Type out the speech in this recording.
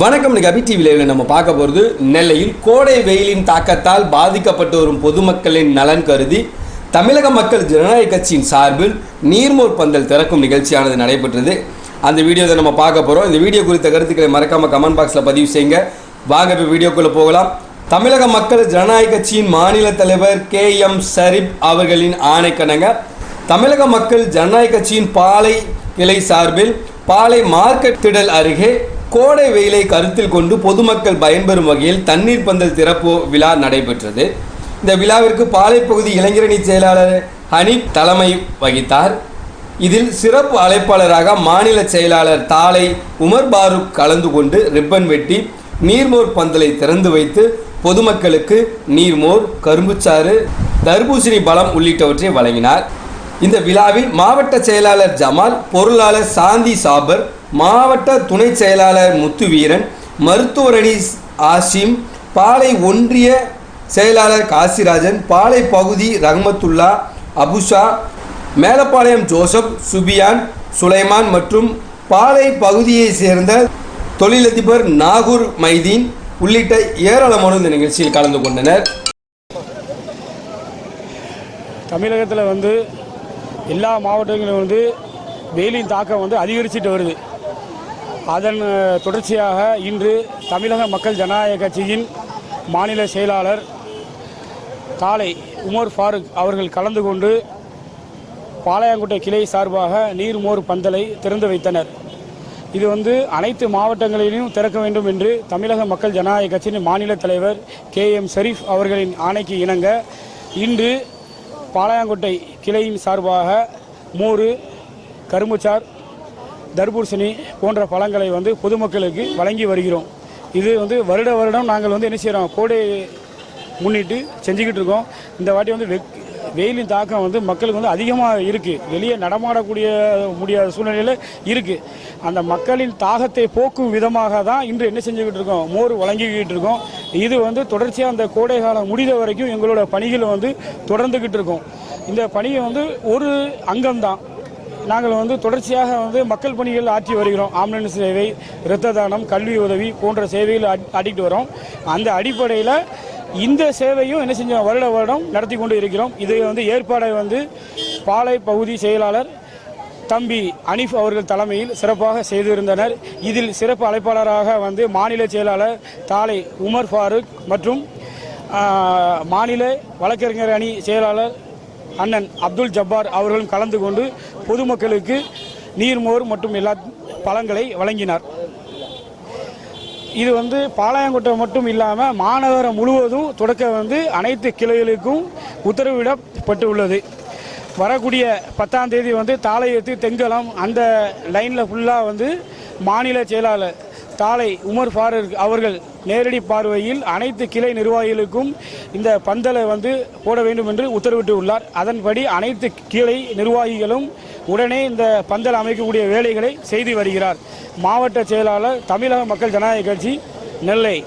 வணக்கம் இன்னைக்கு டிவியில் நம்ம பார்க்க போகிறது நெல்லையில் கோடை வெயிலின் தாக்கத்தால் பாதிக்கப்பட்டு வரும் பொதுமக்களின் நலன் கருதி தமிழக மக்கள் ஜனநாயக கட்சியின் சார்பில் நீர்மோர் பந்தல் திறக்கும் நிகழ்ச்சியானது நடைபெற்றது. அந்த வீடியோவை நம்ம பார்க்க போகிறோம் இந்த வீடியோ குறித்த கருத்துக்களை மறக்காமல் கமெண்ட் பாக்ஸில் பதிவு செய்யுங்க. வாங்க இப்போ வீடியோக்குள்ளே போகலாம். தமிழக மக்கள் ஜனநாயக கட்சியின் மாநில தலைவர் கே எம் சரிப் அவர்களின் ஆணைக்கணங்க தமிழக மக்கள் ஜனநாயக கட்சியின் பாலை கிளை சார்பில் பாலை மார்க்கெட் திடல் அருகே கோடை வெயிலை கருத்தில் கொண்டு பொதுமக்கள் பயன்பெறும் வகையில் தண்ணீர் பந்தல் திறப்பு விழா நடைபெற்றது. இந்த விழாவிற்கு பாலைப்பகுதி இளைஞரணி செயலாளர் ஹனீப் தலைமை வகித்தார். இதில் சிறப்பு அழைப்பாளராக மாநில செயலாளர் தாலை உமர் பாருக் கலந்து கொண்டு ரிப்பன் வெட்டி நீர்மோர் பந்தலை திறந்து வைத்து பொதுமக்களுக்கு நீர்மோர் கரும்புச்சாறு தர்பூசணி பழம் உள்ளிட்டவற்றை வழங்கினார். இந்த விழாவில் மாவட்ட செயலாளர் ஜமால் பொருளாளர் சாந்தி சாபர் மாவட்ட துணை செயலாளர் முத்துவீரன் மருத்துவரணி ஆசிம் பாலை ஒன்றிய செயலாளர் காசிராஜன் பாலை பகுதி ரஹமத்துல்லா அபுஷா மேலப்பாளையம் ஜோசப் சுபியான் சுலைமான் மற்றும் பாலை பகுதியைச் சேர்ந்த தொழிலதிபர் நாகூர் மைதீன் உள்ளிட்ட ஏராளமான இந்த நிகழ்ச்சியில் கலந்து கொண்டனர். தமிழகத்தில் வந்து எல்லா மாவட்டங்களிலும் வந்து வெயிலின் தாக்கம் வந்து அதிகரிச்சுட்டு வருது. அதன் தொடர்ச்சியாக இன்று தமிழக மக்கள் ஜனநாயக கட்சியின் மாநில செயலாளர் காலை உமர் ஃபாரூக் அவர்கள் கலந்து கொண்டு பாளையங்கோட்டை கிளை சார்பாக நீர்மோர் பந்தலை திறந்து வைத்தனர். இது வந்து அனைத்து மாவட்டங்களிலும் திறக்க வேண்டும் என்று தமிழக மக்கள் ஜனநாயக கட்சியின் மாநில தலைவர் கே எம் ஷரீஃப் அவர்களின் ஆணைக்கு இணங்க இன்று பாளையங்கோட்டை கிளையின் சார்பாக மோர் கரும்புச்சார் தர்பூசணி போன்ற பழங்களை வந்து பொதுமக்களுக்கு வழங்கி வருகிறோம். இது வந்து வருட வருடம் நாங்கள் வந்து என்ன செய்கிறோம் கோடை முன்னிட்டு செஞ்சுக்கிட்டு இருக்கோம். இந்த வாட்டி வந்து வெக் வெயிலின் தாக்கம் வந்து மக்களுக்கு வந்து அதிகமாக இருக்குது வெளியே நடமாடக்கூடிய முடியாத சூழ்நிலையில் இருக்குது அந்த மக்களின் தாகத்தை போக்கும் விதமாக தான் இன்று என்ன செஞ்சுக்கிட்டு இருக்கோம் மோர் வழங்கிக்கிட்டு இருக்கோம். இது வந்து தொடர்ச்சியாக அந்த கோடை காலம் முடிந்த வரைக்கும் எங்களோட பணிகளை வந்து தொடர்ந்துக்கிட்டு இருக்கோம். இந்த பணியை வந்து ஒரு அங்கம்தான். நாங்கள் வந்து தொடர்ச்சியாக வந்து மக்கள் பணிகள் ஆற்றி வருகிறோம். ஆம்புலன்ஸ் சேவை இரத்த தானம் கல்வி உதவி போன்ற சேவைகள் ஆடிட்டு வரோம். அந்த அடிப்படையில் இந்த சேவையும் என்ன செஞ்சோம்? வருட வருடம் நடத்தி கொண்டு இருக்கிறோம். இது வந்து ஏற்பாடை வந்து பாலை பகுதி செயலாளர் தம்பி அனீஃப் அவர்கள் தலைமையில் சிறப்பாக செய்திருந்தனர். இதில் சிறப்பு அழைப்பாளராக வந்து மாநில செயலாளர் தாலை உமர் ஃபாரூக் மற்றும் மாநில வழக்கறிஞர் அணி செயலாளர் அண்ணன் அப்துல் ஜப்பார் அவர்களும் கலந்து கொண்டு பொதுமக்களுக்கு நீர்மோர் மற்றும் எல்லா பழங்களை வழங்கினார். இது வந்து பாளையங்கோட்டை மட்டும் இல்லாமல் மாநகரம் முழுவதும் தொடக்க வந்து அனைத்து கிளைகளுக்கும் உத்தரவிடப்பட்டுள்ளது. வரக்கூடிய பத்தாம் தேதி வந்து தாளையத்து தெங்கலம் அந்த லைனில் ஃபுல்லாக வந்து மாநில செயலாளர் தாளை உமர் ஃபாரூக் அவர்கள் நேரடி பார்வையில் அனைத்து கிளை நிர்வாகிகளுக்கும் இந்த பந்தலை வந்து போட வேண்டும் என்று உத்தரவிட்டு உள்ளார் அதன்படி அனைத்து கிளை நிர்வாகிகளும் உடனே இந்த பந்தல் அமைக்கக்கூடிய வேலைகளை செய்து வருகிறார். மாவட்ட செயலாளர் தமிழக மக்கள் ஜனநாயக கட்சி நெல்லை.